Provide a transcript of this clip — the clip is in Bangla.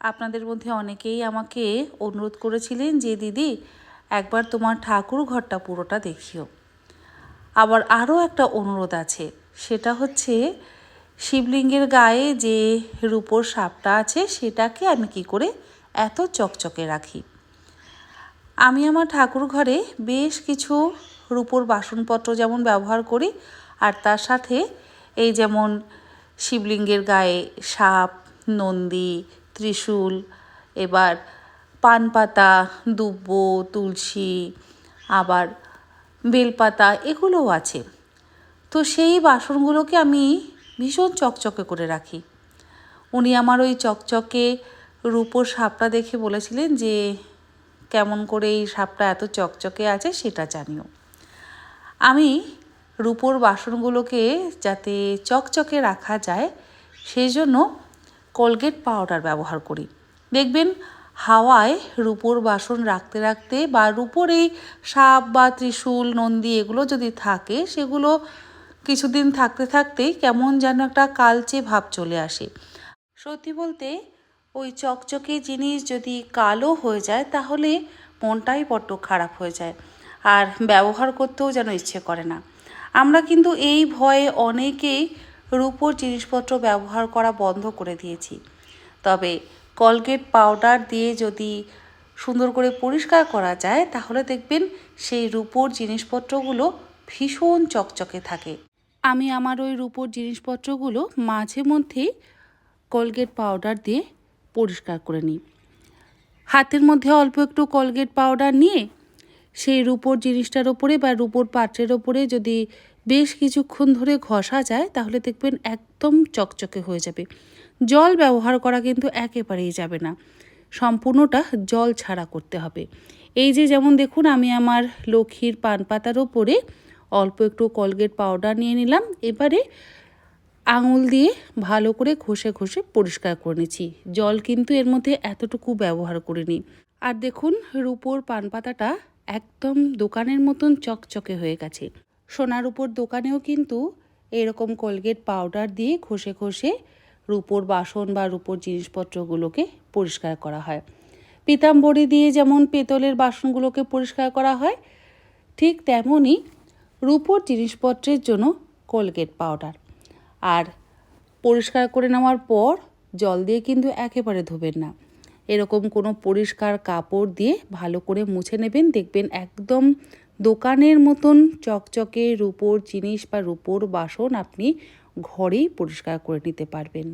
আপনাদের মধ্যে অনেকেই আমাকে অনুরোধ করেছিলেন যে, দিদি, একবার তোমার ঠাকুর ঘরটা পুরোটা দেখিও। আবার আরও একটা অনুরোধ আছে, সেটা হচ্ছে শিবলিঙ্গের গায়ে যে রূপোর সাপটা আছে, সেটাকে আমি কি করে এত চকচকে রাখি? আমি আমার ঠাকুর ঘরে বেশ কিছু রূপোর বাসনপত্র যেমন ব্যবহার করি, আর তার সাথে এই যেমন শিবলিঙ্গের গায়ে সাপ, নন্দী ত্রিশূল, এবার পান পাতা দুব্ব, তুলসী, আবার বেলপাতা এগুলোও আছে। তো সেই বাসনগুলোকে আমি ভীষণ চকচকে করে রাখি। উনি আমার ওই চকচকে রূপোর সাপটা দেখে বলেছিলেন যে, কেমন করে এই সাপটা এত চকচকে আছে সেটা জানিও। আমি রূপোর বাসনগুলোকে যাতে চকচকে রাখা যায়, সেই জন্য কোলগেট পাউডার ব্যবহার করি। দেখবেন হাওয়ায় রূপোর বাসন রাখতে রাখতে বা রূপোর এই সাপ বা ত্রিশূল, নন্দী এগুলো যদি থাকে, সেগুলো কিছুদিন থাকতে থাকতেই কেমন যেন একটা কালচে ভাব চলে আসে। সত্যি বলতে, ওই চকচকে জিনিস যদি কালো হয়ে যায়, তাহলে মনটাই বড্ড খারাপ হয়ে যায় আর ব্যবহার করতেও যেন ইচ্ছে করে না। আমরা কিন্তু এই ভয়ে অনেকেই রূপোর জিনিসপত্র ব্যবহার করা বন্ধ করে দিয়েছি। তবে কলগেট পাউডার দিয়ে যদি সুন্দর করে পরিষ্কার করা যায়, তাহলে দেখবেন সেই রূপোর জিনিসপত্রগুলো ভীষণ চকচকে থাকে। আমি আমার ওই রূপোর জিনিসপত্রগুলো মাঝে মধ্যেই কোলগেট পাউডার দিয়ে পরিষ্কার করে নিই। হাতের মধ্যে অল্প একটু কোলগেট পাউডার নিয়ে সেই রূপোর জিনিসটার ওপরে বা রূপোর পাত্রের ওপরে যদি বেশ কিছুক্ষণ ধরে ঘষা যায়, তাহলে দেখবেন একদম চকচকে হয়ে যাবে। জল ব্যবহার করা কিন্তু একেবারেই যাবে না। সম্পূর্ণটা জল ছাড়া করতে হবে। এই যে যেমন দেখুন, আমি আমার লক্ষ্মীর পান পাতার ওপরে অল্প একটু কলগেট পাউডার নিয়ে নিলাম। এবারে আঙুল দিয়ে ভালো করে ঘষে ঘষে পরিষ্কার করে নিচ্ছি। জল কিন্তু এর মধ্যে এতটুকু ব্যবহার করিনি। আর দেখুন, রূপোর পান পাতাটা একদম দোকানের মতন চকচকে হয়ে গেছে। সোনার উপর দোকানেও কিন্তু এরকম কোলগেট পাউডার দিয়ে ঘষে ঘষে রূপোর বাসন বা রূপোর জিনিসপত্রগুলোকে পরিষ্কার করা হয়। পিতাম্বরী দিয়ে যেমন পেতলের বাসনগুলোকে পরিষ্কার করা হয়, ঠিক তেমনই রূপোর জিনিসপত্রের জন্য কোলগেট পাউডার। আর পরিষ্কার করে নেওয়ার পর জল দিয়ে কিন্তু একেবারে ধোবেন না। এরকম কোনো পরিষ্কার কাপড় দিয়ে ভালো করে মুছে নেবেন। দেখবেন একদম দোকানের মতন চকচকে রুপোর জিনিস বা রুপোর বাসন আপনি ঘরেই পরিষ্কার করে নিতে পারবেন।